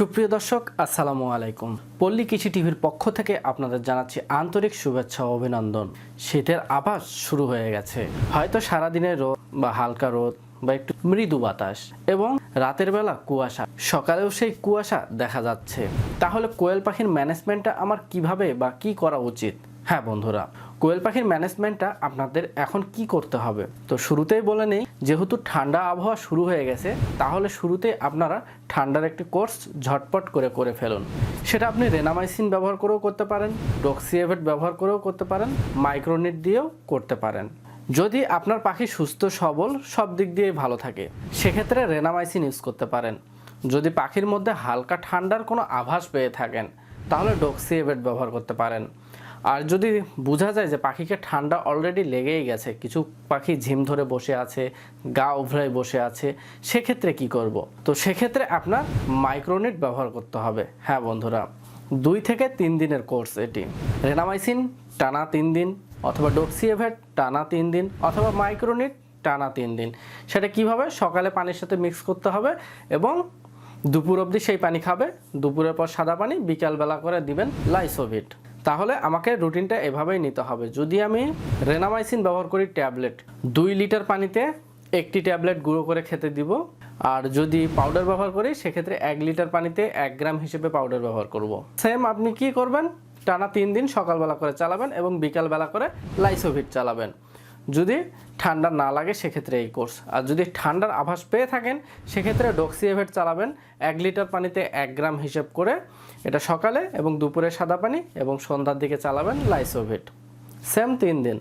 সুপ্রিয় দর্শক, আসসালামু আলাইকুম। পল্লী কৃষি টিভির পক্ষ থেকে আপনাদের জানাচ্ছি আন্তরিক শুভেচ্ছা ও অভিনন্দন। শীতের আভাস শুরু হয়ে গেছে। হয়তো সারাদিনের রোদ বা হালকা রোদ বা একটু মৃদু বাতাস এবং রাতের বেলা কুয়াশা। সকালেও সেই কুয়াশা দেখা যাচ্ছে। তাহলে কোয়েল পাখির ম্যানেজমেন্টটা আমার কীভাবে বা কি করা উচিত? হ্যাঁ বন্ধুরা কোয়েল পাখির ম্যানেজমেন্টটা আপনাদের এখন কি করতে হবে? তো শুরুতেই বলে নেই, যেহেতু ঠান্ডা আবহাওয়া শুরু হয়ে গেছে, তাহলে শুরুতে আপনারা ঠান্ডার একটি কোর্স ঝটপট করে করে ফেলুন। সেটা আপনি রেনামাইসিন ব্যবহার করেও করতে পারেন ডক্সিয়েভেট ব্যবহার করেও করতে পারেন মাইক্রোনেট দিয়েও করতে পারেন। যদি আপনার পাখি সুস্থ, সবল, সব দিক দিয়েই ভালো থাকে, সেক্ষেত্রে রেনামাইসিন ইউজ করতে পারেন। যদি পাখির মধ্যে হালকা ঠান্ডার কোনো আভাস পেয়ে থাকেন, তাহলে ডক্সিয়েভেট ব্যবহার করতে পারেন। আর যদি বোঝা যায় যে পাখিকে ঠান্ডা অলরেডি লেগেই গেছে, কিছু পাখি ঝিম ধরে বসে আছে, গা উভরায় বসে আছে, সেক্ষেত্রে কি করব? তো সেক্ষেত্রে আপনার মাইক্রোনেট ব্যবহার করতে হবে। হ্যাঁ বন্ধুরা, দুই থেকে তিন দিনের কোর্স এটি। রেনামাইসিন টানা তিন দিন, অথবা ডক্সিএভেট টানা তিন দিন, অথবা মাইক্রোনিট টানা তিন দিন। সেটা কীভাবে? সকালে পানির সাথে মিক্স করতে হবে এবং দুপুর অবধি সেই পানি খাবে। দুপুরের পর সাদা পানি, বিকালবেলা করে দিবেন লাইসোভিট তাহলে আমাকে রুটিনটা এভাবেই নিতে হবে। যদি আমি রেনামাইসিন ব্যবহার করি ট্যাবলেট, দুই লিটার পানিতে একটি ট্যাবলেট গুঁড়ো করে খেতে দিব। আর যদি পাউডার ব্যবহার করি, সেক্ষেত্রে এক লিটার পানিতে এক গ্রাম হিসেবে পাউডার ব্যবহার করব। সেম আপনি কি করবেন? টানা তিন দিন সকালবেলা করে চালাবেন এবং বিকালবেলা করে লাইসোভিট চালাবেন। যদি ঠান্ডা না লাগে, সেক্ষেত্রে এই কোর্স। আর যদি ঠান্ডার আভাস পেয়ে থাকেন, সেক্ষেত্রে ডক্সিএভেট চালাবেন। এক লিটার পানিতে এক গ্রাম হিসেব করে এটা সকালে এবং দুপুরে সাদা পানি এবং সন্ধ্যার দিকে চালাবেন লাইসোভিট। সেম তিন দিন।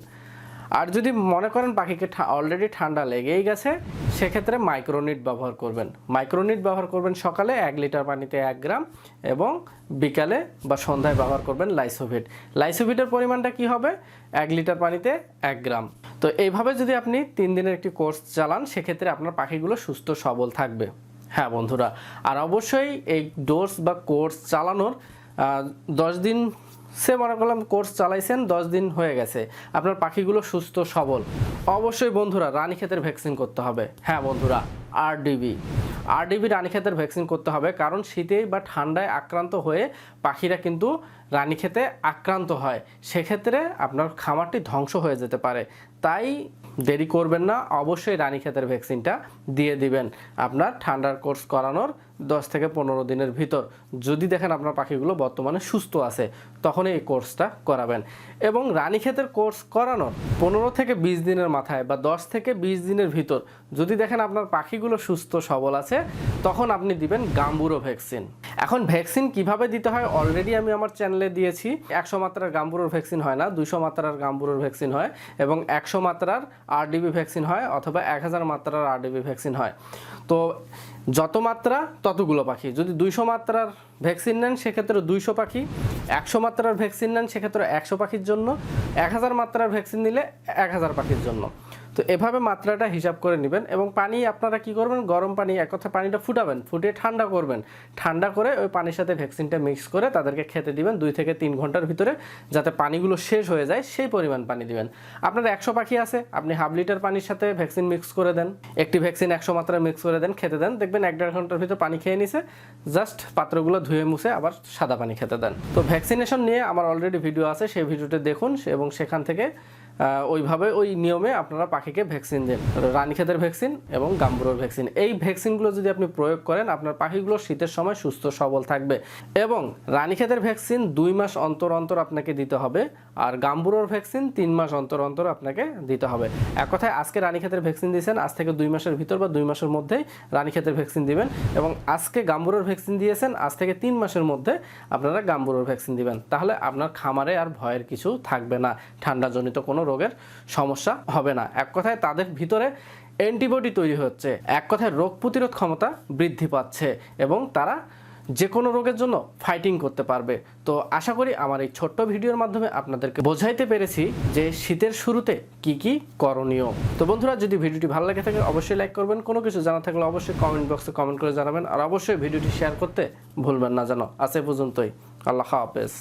আর যদি মনে করেন পাখিকে অলরেডি ঠান্ডা লেগেই গেছে, সেক্ষেত্রে মাইক্রোনিট ব্যবহার করবেন। মাইক্রোনিট ব্যবহার করবেন সকালে এক লিটার পানিতে এক গ্রাম এবং বিকালে বা সন্ধ্যায় ব্যবহার করবেন লাইসোভিট। লাইসোভিটের পরিমাণটা কি হবে? এক লিটার পানিতে এক গ্রাম। তো এইভাবে যদি আপনি তিন দিনের একটি কোর্স চালান, সেক্ষেত্রে আপনার পাখিগুলো সুস্থ সবল থাকবে। হ্যাঁ বন্ধুরা। আর অবশ্যই এই ডোর্স বা কোর্স চালানোর দশ দিন সে মনে করলাম কোর্স চালাইছেন, দশ দিন হয়ে গেছে। আপনার পাখিগুলো সুস্থ, সবল। অবশ্যই বন্ধুরা, রানীক্ষেতের ভ্যাকসিন করতে হবে। হ্যাঁ বন্ধুরা আরডিবি আরডিবি রানীক্ষেতের ভ্যাকসিন করতে হবে, কারণ শীতে বা ঠান্ডায় আক্রান্ত হয়ে পাখিরা কিন্তু রানীক্ষেতে আক্রান্ত হয়। সেক্ষেত্রে আপনার খামারটি ধ্বংস হয়ে যেতে পারে। তাই দেরি করবেন না অবশ্যই রানীক্ষেতের ভ্যাকসিনটা দিয়ে দিবেন। আপনার ঠান্ডার কোর্স করানোর দশ থেকে পনেরো দিনের ভিতর। যদি দেখেন আপনার পাখিগুলো বর্তমানে সুস্থ আছে তখন এই কোর্সটা করাবেন। এবং রানীক্ষেতের কোর্স করানোর পনেরো থেকে বিশ দিনের মাথায় বা দশ থেকে বিশ দিনের ভিতর, যদি দেখেন আপনার পাখিগুলো সুস্থ, সবল আছে, তখন আপনি দিবেন গাম্বুরো ভ্যাকসিন এখন ভ্যাকসিন কীভাবে দিতে হয় অলরেডি আমি আমার চ্যানেলে দিয়েছি। একশো মাত্রার গাম্বুরোর ভ্যাকসিন হয় না দুশো মাত্রার গাম্বুরোর ভ্যাকসিন হয় এবং একশো মাত্রার আরডিবি ভ্যাকসিন হয় অথবা এক হাজার মাত্রার আরডিবি ভ্যাকসিন হয়। তো যত মাত্রা, ততগুলো পাখি। যদি দুইশো মাত্রার ভ্যাকসিন নেন, সেক্ষেত্রে দুইশো পাখি। একশো মাত্রার ভ্যাকসিন নেন, সেক্ষেত্রে একশো পাখির জন্য। এক হাজার মাত্রার ভ্যাকসিন নিলে এক হাজার পাখির জন্য। তো এভাবে মাত্রাটা হিসাব করে নেবেন এবং পানি আপনারা কি করবেন? গরম পানি, এক কথা পানিটা ফুটাবেন, ফুটিয়ে ঠান্ডা করবেন। ঠান্ডা করে ওই পানির সাথে ভ্যাকসিনটা মিক্স করে তাদেরকে খেতে দিবেন। দুই থেকে তিন ঘণ্টার ভিতরে যাতে পানিগুলো শেষ হয়ে যায়, সেই পরিমাণ পানি দিবেন। আপনার একশো পাখি আছে, আপনি হাফ লিটার পানির সাথে ভ্যাকসিন মিক্স করে দেন। একটি ভ্যাকসিন একশো মাত্রা মিক্স করে দেন, খেতে দেন। দেখবেন এক দেড় ঘণ্টার ভিতর পানি খেয়ে নিছে জাস্ট পাত্রগুলো ধুয়ে মুছে আবার সাদা পানি খেতে দেন। তো ভ্যাকসিনেশন নিয়ে আমার অলরেডি ভিডিও আছে, সেই ভিডিওটা দেখুন এবং সেখান থেকে ওইভাবে ওই নিয়মে আপনারা পাখিকে ভ্যাকসিন দেন। রানীক্ষেতের ভ্যাকসিন এবং গাম্বুরোর ভ্যাকসিন। এই ভ্যাকসিনগুলো যদি আপনি প্রয়োগ করেন, আপনার পাখিগুলো শীতের সময় সুস্থ, সবল থাকবে। এবং রানীক্ষেতের ভ্যাকসিন দুই মাস অন্তর অন্তর আপনাকে দিতে হবে, আর গাম্বুরোর ভ্যাকসিন তিন মাস অন্তর অন্তর আপনাকে দিতে হবে। এক কথায়, আজকে রানীক্ষেতের ভ্যাকসিন দিয়েছেন, আজ থেকে দুই মাসের ভিতর বা দুই মাসের মধ্যেই রানীক্ষেতের ভ্যাকসিন দিবেন। এবং আজকে গাম্বুরোর ভ্যাকসিন দিয়েছেন, আজ থেকে তিন মাসের মধ্যে আপনারা গাম্বুরোর ভ্যাকসিন দিবেন। তাহলে আপনার খামারে আর ভয়ের কিছু থাকবে না। ঠান্ডাজনিত কোনো রোগের সমস্যা হবে না। এক কথায় তাদের ভিতরে অ্যান্টিবডি তৈরি হচ্ছে। এক কথায় রোগ প্রতিরোধ ক্ষমতা বৃদ্ধি পাচ্ছে এবং তারা যে কোনো রোগের জন্য ফাইটিং করতে পারবে। তো আশা করি আমার এই ছোট্ট ভিডিওর মাধ্যমে আপনাদেরকে বোঝাইতে পেরেছি যে শীতের শুরুতে কি কি করণীয়। তো বন্ধুরা, যদি ভিডিওটি ভালো লাগে থাকে, অবশ্যই লাইক করবেন। কোনো কিছু জানা থাকলে অবশ্যই কমেন্ট বক্সে কমেন্ট করে জানাবেন। আর অবশ্যই ভিডিওটি শেয়ার করতে ভুলবেন না জানো এ পর্যন্তই। আল্লাহ হাফেজ।